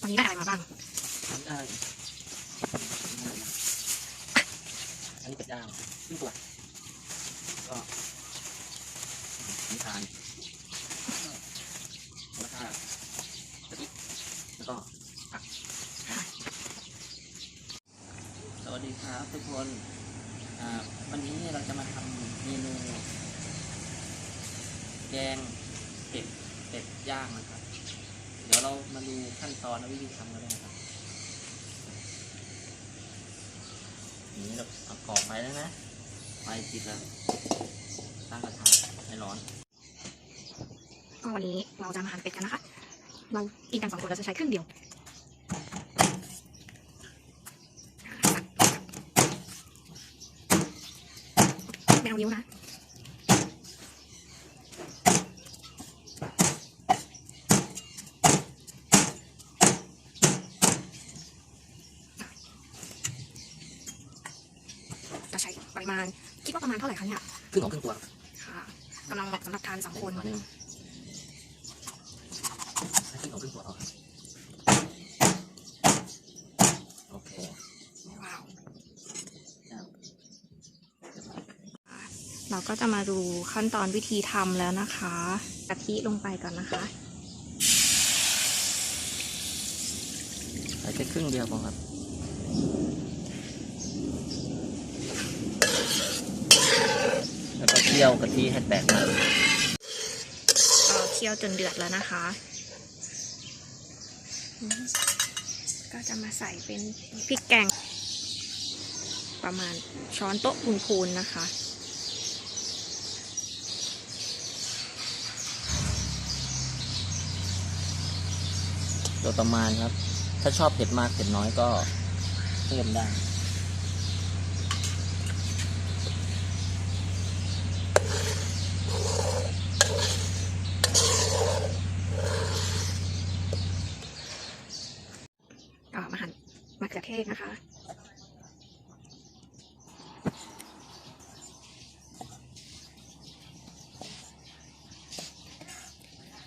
วันนี้ได้อะไรมาบ้างได้อันนี้เป็ดย่างครึ่งตัวก็น้ำตาลแล้วก็กะทิแล้วก็ผักสวัสดีครับทุกคนอ่าวันนี้เราจะมาทำเมนู แกงเป็ดเป็ดย่างนะครับ เดี๋ยวเรามาดูขั้นตอนและวิธีทำกันเลยนะครับนี่เราเอากรอบไปแล้วนะไฟติดแล้วตั้งกระทะให้ร้อนก็วันนี้เราจะมาหั่นเป็ดกันนะคะ เรากินกันสองคนเราจะใช้ครึ่งเดียวไม่เอานิ้วนะใช้ ปริมาณ คิดว่าประมาณเท่าไหร่คะเนี่ยครึ่งของครึ่งตัวค่ะกำลังเหมาะสำหรับทานสองคนตัวหนึงให้ครึ่งของครึ่งตัวพอครับโอเคว้าวแล้วเราก็จะมาดูขั้นตอนวิธีทำแล้วนะคะกะทิลงไปก่อนนะคะใส่แค่ครึ่งเดียวพอครับ แล้วก็เคี่ยวกะทิให้แตกมันก็เคี่ยวจนเดือดแล้วนะคะอืมก็จะมาใส่เป็นพริกแกง ประมาณช้อนโต๊ะพูนๆนะคะโดยประมาณครับ ถ้าชอบเผ็ดมากเผ็ดน้อยก็เพิ่มได้ ก็มาหั่น มะเขือเทศนะคะ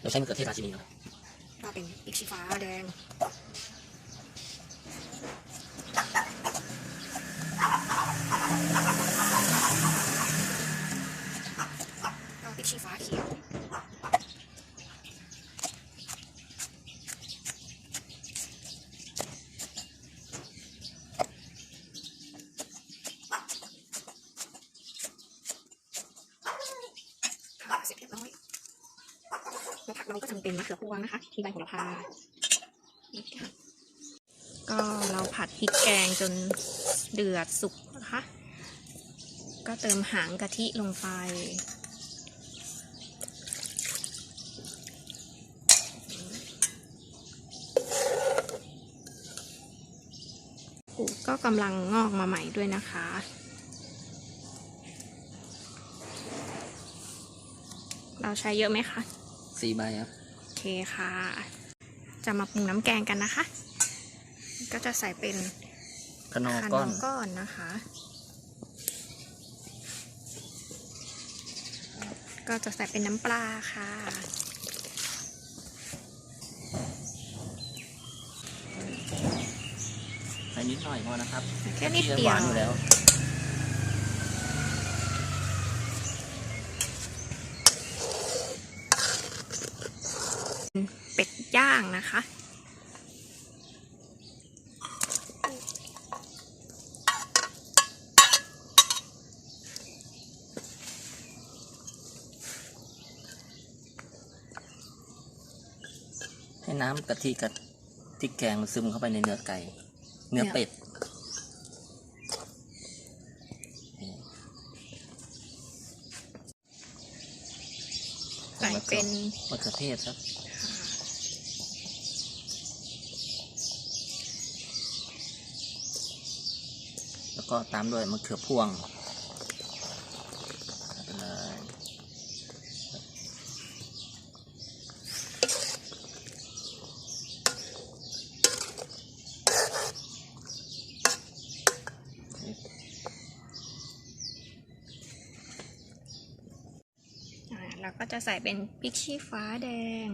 เราใช้มะเขือเทศราชินีครับก็เป็นพริกชี้ฟ้าแดงก็พริกชี้ฟ้าเขียว ค่ะเสร็จเรียบร้อย แล้ก็จะเป็นมะเขือพวงนะคะที่ใบโหระพา ก็เราผัดพริกแกงจนเดือดสุกนะคะ ก็เติมหางกะทิลงไปกูก็กำลังงอกมาใหม่ด้วยนะคะเราใช้เยอะไหมคะ สี่ใบครับ โอเคค่ะ จะมาปรุงน้ำแกงกันนะคะ ก็จะใส่เป็นขนอคาก้อนก้อนนะคะ ก็จะใส่เป็นน้ำปลาค่ะ ใส่นิดหน่อยพอนะครับแค่นิดที่เดีหยววานอยู่แล้ว เป็ดย่างนะคะ ให้น้ำกะทิกับพริกแกงมันซึมเข้าไปในเนื้อไก่ เนื้อเป็ดใส่เป็นมะเขือเทศครับ แล้ว ก็ตามด้วยมะเขือพวงเลยอ่าเราก็จะใส่เป็นพริกชี้ฟ้าแดง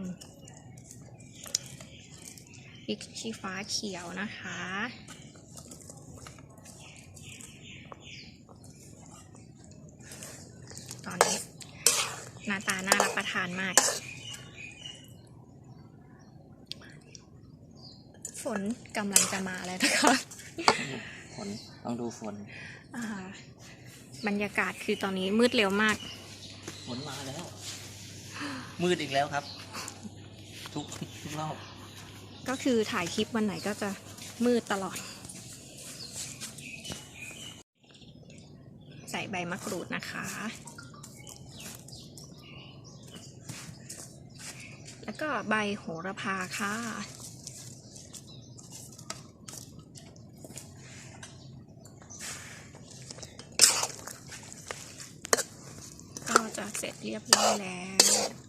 พริกชี้ฟ้าเขียวนะคะ อนนี้หน้าตาน่ารับประทานมาก ฝนกำลังจะมาแล้วนะคะฝนต้องดูฝนอ่าบรรยากาศคือตอนนี้มืดเร็วมาก ฝนมาแล้ว มืดอีกแล้วครับ ทุกทุกรอบก็คือถ่ายคลิปวันไหนก็จะมืดตลอด ใส่ใบมะกรูดนะคะ แล้วก็ใบโหระพาค่ะ ก็จะเสร็จเรียบร้อยแล้ว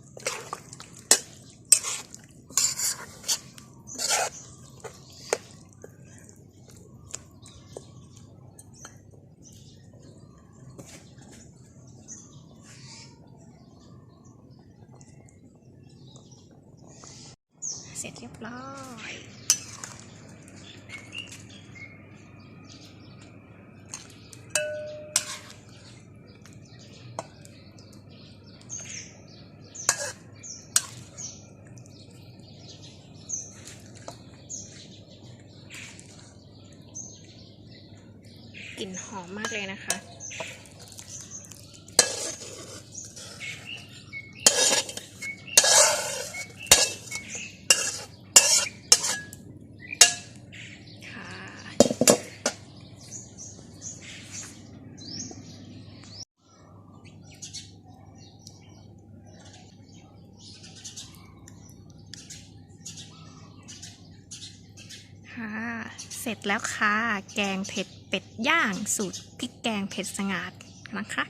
เสร็จเรียบร้อยกลิ่นหอมมากเลยนะคะ ค่ะ เสร็จแล้วค่ะ แกงเผ็ดเป็ดย่างสูตรพริกแกงเผ็ดสงัดนะคะ